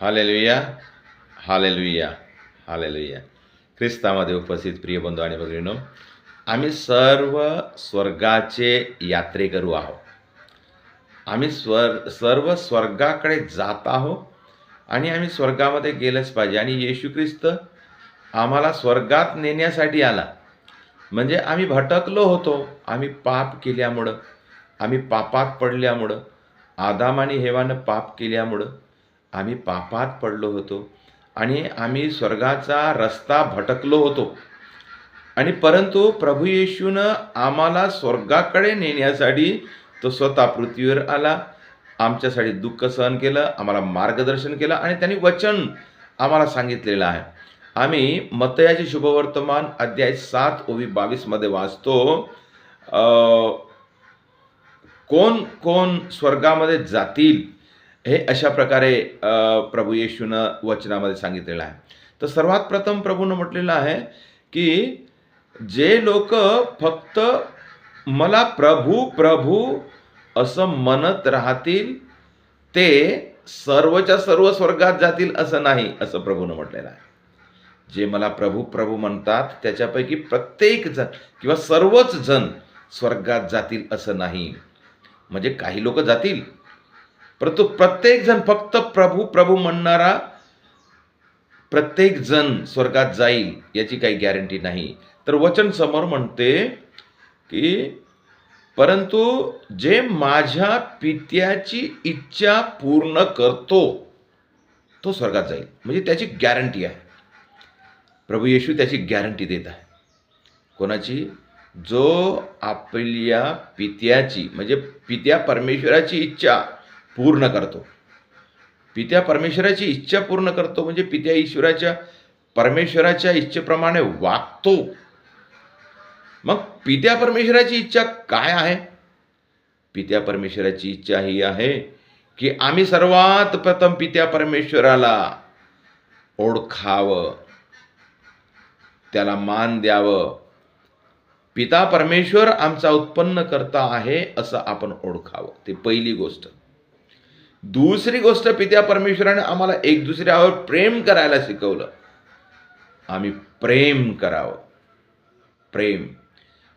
Hallelujah hallelujah hallelujah ख्रिस्तामध्ये उपस्थित प्रिय बंधू आणि भगिनीनो आम्ही सर्व स्वर्गाचे यात्रेकरू आहोत. आम्ही स्वर सर्व स्वर्गाकडे जात आहोत आणि आम्ही स्वर्गामध्ये गेलंच पाहिजे. आणि येशू ख्रिस्त आम्हाला स्वर्गात नेण्यासाठी आला. म्हणजे आम्ही भटकलो होतो. आम्ही पाप केल्यामुळं आम्ही पापात पडल्यामुळं आदाम आणि हेवानं पाप केल्यामुळं आम्ही पापात पडलो होतो आणि आम्ही स्वर्गाचा रस्ता भटकलो होतो. आणि परंतु प्रभू येशूनं आम्हाला स्वर्गाकडे नेण्यासाठी तो स्वतः पृथ्वीवर आला. आमच्यासाठी दुःख सहन केलं आम्हाला मार्गदर्शन केलं आणि त्यांनी वचन आम्हाला सांगितलेलं आहे. आम्ही मतयाचे शुभवर्तमान अध्याय सात ओवी बावीसमध्ये वाचतो कोण कोण स्वर्गामध्ये जातील? हे अशा प्रकारे प्रभू येशूनं वचनामध्ये सांगितलेलं आहे. तर सर्वात प्रथम प्रभूनं म्हटलेलं आहे की जे लोक फक्त मला प्रभू प्रभू असं म्हणत राहतील ते सर्वच्या सर्व स्वर्गात जातील असं नाही असं प्रभूनं म्हटलेलं आहे. जे मला प्रभू प्रभू म्हणतात त्याच्यापैकी प्रत्येक जण किंवा सर्वच जण स्वर्गात जातील असं नाही. म्हणजे काही लोक जातील परंतु प्रत्येक जण फक्त प्रभू प्रभू म्हणणारा प्रत्येक जण स्वर्गात जाईल याची काही गॅरंटी नाही. तर वचन समोर म्हणते की परंतु जे माझ्या पित्याची इच्छा पूर्ण करतो तो स्वर्गात जाईल. म्हणजे त्याची गॅरंटी आहे. प्रभू येशू त्याची गॅरंटी देत आहे. कोणाची? जो आपल्या पित्याची म्हणजे पित्या परमेश्वराची इच्छा पूर्ण करतो. पित्या परमेश्वराची इच्छा पूर्ण करतो म्हणजे पित्या ईश्वराच्या परमेश्वराच्या इच्छेप्रमाणे वागतो. मग पित्या परमेश्वराची इच्छा काय आहे? पित्या परमेश्वराची इच्छा ही आहे की आम्ही सर्वात प्रथम पित्या परमेश्वराला ओळखावं. त्याला मान द्यावं. पिता परमेश्वर आमचा उत्पन्न करता आहे असं आपण ओळखावं. ते पहिली गोष्ट. दुसरी गोष्ट पित्या परमेश्वराने आम्हाला एक दुसऱ्यावर प्रेम करायला शिकवलं. आम्ही प्रेम करावं. प्रेम.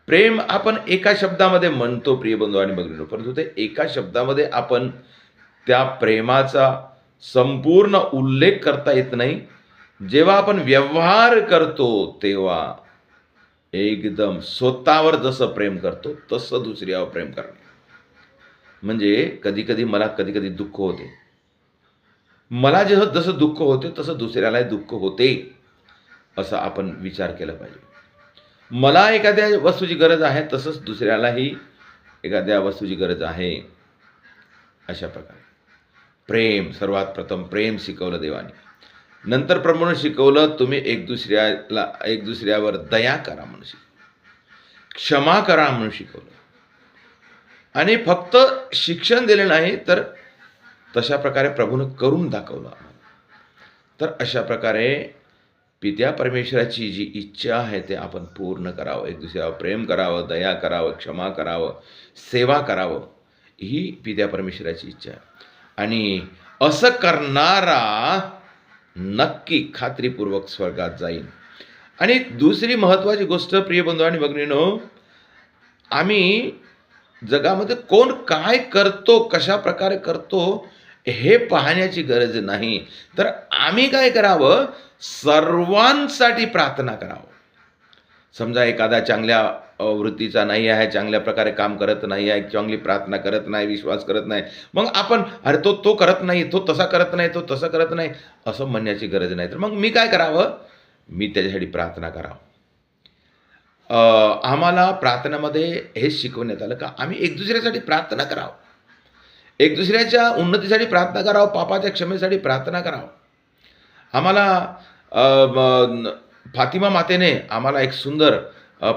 प्रेम आपण एका शब्दामध्ये म्हणतो प्रिय बंधू आणि बघितलो परंतु ते एका शब्दामध्ये आपण त्या प्रेमाचा संपूर्ण उल्लेख करता येत नाही. जेव्हा आपण व्यवहार करतो तेव्हा एकदम स्वतःवर जसं प्रेम करतो तसं दुसऱ्यावर प्रेम करणे. म्हणजे कधी कधी मला कधी कधी दुःख होते. मला जसं जसं दुःख होते तसं दुसऱ्यालाही दुःख होते असं आपण विचार केला पाहिजे. मला एखाद्या वस्तूची गरज आहे तसंच दुसऱ्यालाही एखाद्या वस्तूची गरज आहे अशा प्रकारे. प्रेम सर्वात प्रथम प्रेम शिकवलं देवाने. नंतर प्रमाण शिकवलं तुम्ही एक दुसऱ्याला एक दुसऱ्यावर दया करा म्हणून शिकवलं. क्षमा करा म्हणून शिकवलं. आणि फक्त शिक्षण दिले नाही तर तशा प्रकारे प्रभूनं करून दाखवलं आम्हाला. तर अशा प्रकारे पित्या परमेश्वराची जी इच्छा आहे ते आपण पूर्ण करावं एक दुसऱ्यावर प्रेम करावं दया करावं क्षमा करावं सेवा करावं ही पित्या परमेश्वराची इच्छा आहे. आणि असं करणारा नक्की खात्रीपूर्वक स्वर्गात जाईल आणि दुसरी महत्त्वाची गोष्ट प्रिय बंधू आणि भगिनीनो आम्ही जगामध्ये कोण काय करतो कशा प्रकारे करतो हे पाहण्याची गरज नाही. तर आम्ही काय करावं? सर्वांसाठी प्रार्थना करावं. समजा एखादा चांगल्या वृत्तीचा नाही आहे चांगल्या प्रकारे काम करत नाही आहे चांगली प्रार्थना करत नाही विश्वास करत नाही मग आपण अरे तो तो करत नाही तो तसा करत नाही तो तसं करत नाही असं म्हणण्याची गरज नाही. तर मग मी काय करावं? मी त्याच्यासाठी प्रार्थना करावं. आम्हाला प्रार्थनेमध्ये हेच शिकवण्यात आलं का? आम्ही एक दुसऱ्यासाठी प्रार्थना करावं. एक दुसऱ्याच्या उन्नतीसाठी प्रार्थना करावं पापाच्या क्षमेसाठी प्रार्थना करावं. आम्हाला फातिमा मातेने आम्हाला एक सुंदर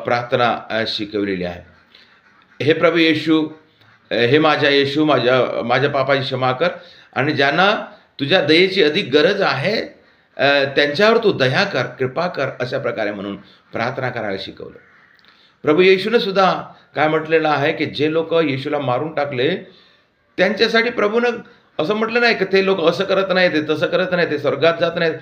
प्रार्थना शिकवलेली आहे. हे प्रभू येशू हे माझ्या येशू माझ्या माझ्या पापाची क्षमा कर आणि ज्यांना तुझ्या दयेची अधिक गरज आहे त्यांच्यावर तू दया कर कृपा कर अशा प्रकारे म्हणून प्रार्थना करायला शिकवलं. प्रभू येशूने सुद्धा काय म्हटलेलं आहे की जे लोक येशूला मारून टाकले त्यांच्यासाठी प्रभूनं असं म्हटलं नाही की ते लोक असं करत नाही ते तसं करत नाही ते स्वर्गात जात नाहीत.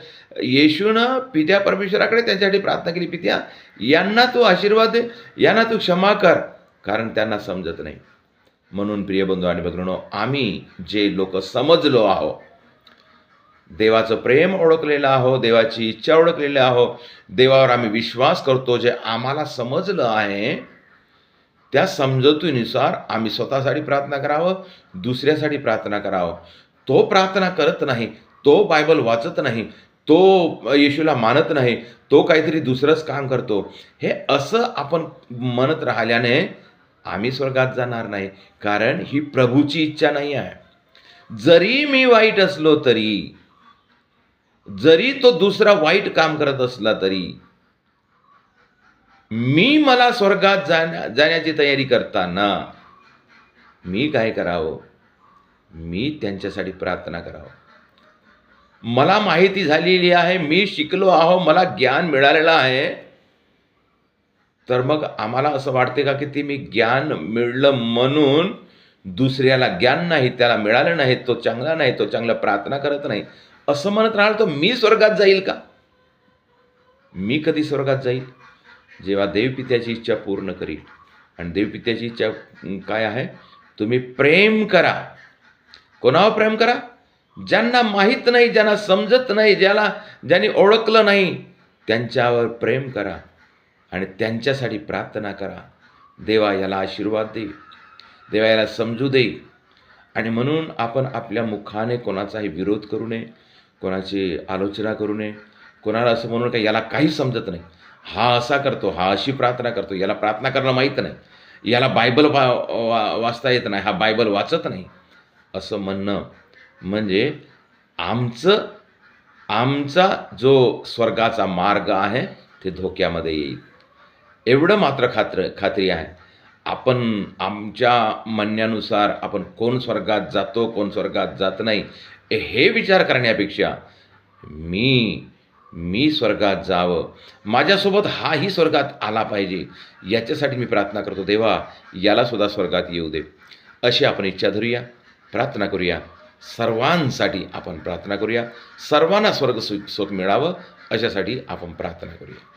येशूनं पित्या परमेश्वराकडे त्यांच्यासाठी प्रार्थना केली पित्या यांना तू आशीर्वाद दे यांना तू क्षमा कर कारण त्यांना समजत नाही. म्हणून प्रिय बंधू आणि भगिनीनो आम्ही जे लोक समजलो आहोत देवाचं प्रेम ओळखलेलं आहो देवाची इच्छा ओळखलेली आहो. देवावर आम्ही विश्वास करतो जे आम्हाला समजलं आहे त्या समजतीनुसार आम्ही स्वतःसाठी प्रार्थना करावं दुसऱ्यासाठी प्रार्थना करावं. तो प्रार्थना करत नाही तो बायबल वाचत नाही तो येशूला मानत नाही तो काहीतरी दुसरंच काम करतो. हे असं आपण म्हणत राहिल्याने आम्ही स्वर्गात जाणार नाही कारण ही प्रभूची इच्छा नाही आहे. जरी मी वाईट असलो तरी जरी तो दुसरा वाईट काम करत असला तरी मी मला स्वर्गात जाण्या जाण्याची तयारी करताना मी काय करावं? मी त्यांच्यासाठी प्रार्थना करावं. मला माहिती झालेली आहे मी शिकलो आहो मला ज्ञान मिळालेलं आहे. तर मग आम्हाला असं वाटते का की ते मी ज्ञान मिळलं म्हणून दुसऱ्याला ज्ञान नाही त्याला मिळालं नाही तो चांगला नाही तो चांगला प्रार्थना करत नाही. असं म्हणत राहणार तर मी स्वर्गात जाईल का? मी कधी स्वर्गात जाईल? जेव्हा देवपित्याची इच्छा पूर्ण करील आणि देवपित्याची इच्छा काय आहे? तुम्ही प्रेम करा. कोणावर प्रेम करा? ज्यांना माहीत नाही ज्यांना समजत नाही ज्याला ज्यांनी ओळखलं नाही त्यांच्यावर प्रेम करा. आणि त्यांच्यासाठी प्रार्थना करा. देवा याला आशीर्वाद दे. देवा याला समजू दे. आणि म्हणून आपण आपल्या मुखाने कोणाचाही विरोध करू नये. कोणाची आलोचना करू नये. कोणाला असं म्हणून का याला काहीच समजत नाही. हा असा करतो हा अशी प्रार्थना करतो याला प्रार्थना करणं माहीत नाही. याला बायबल वा वा वाचता येत नाही हा बायबल वाचत नाही. असं म्हणणं म्हणजे आमचं आमचा जो स्वर्गाचा मार्ग आहे ते धोक्यामध्ये येईल. एवढं मात्र खात्र खात्री आहे. आपण आमच्या म्हणण्यानुसार आपण कोण स्वर्गात जातो कोण स्वर्गात जात नाही हे विचार करण्यापेक्षा मी मी स्वर्गात जावं. माझ्यासोबत हाही स्वर्गात आला पाहिजे. याच्यासाठी मी प्रार्थना करतो देवा याला सुद्धा स्वर्गात येऊ दे. अशी आपण इच्छा धरूया प्रार्थना करूया. सर्वांसाठी आपण प्रार्थना करूया. सर्वांना स्वर्ग सुख सुख मिळावं. अशासाठी आपण प्रार्थना करूया.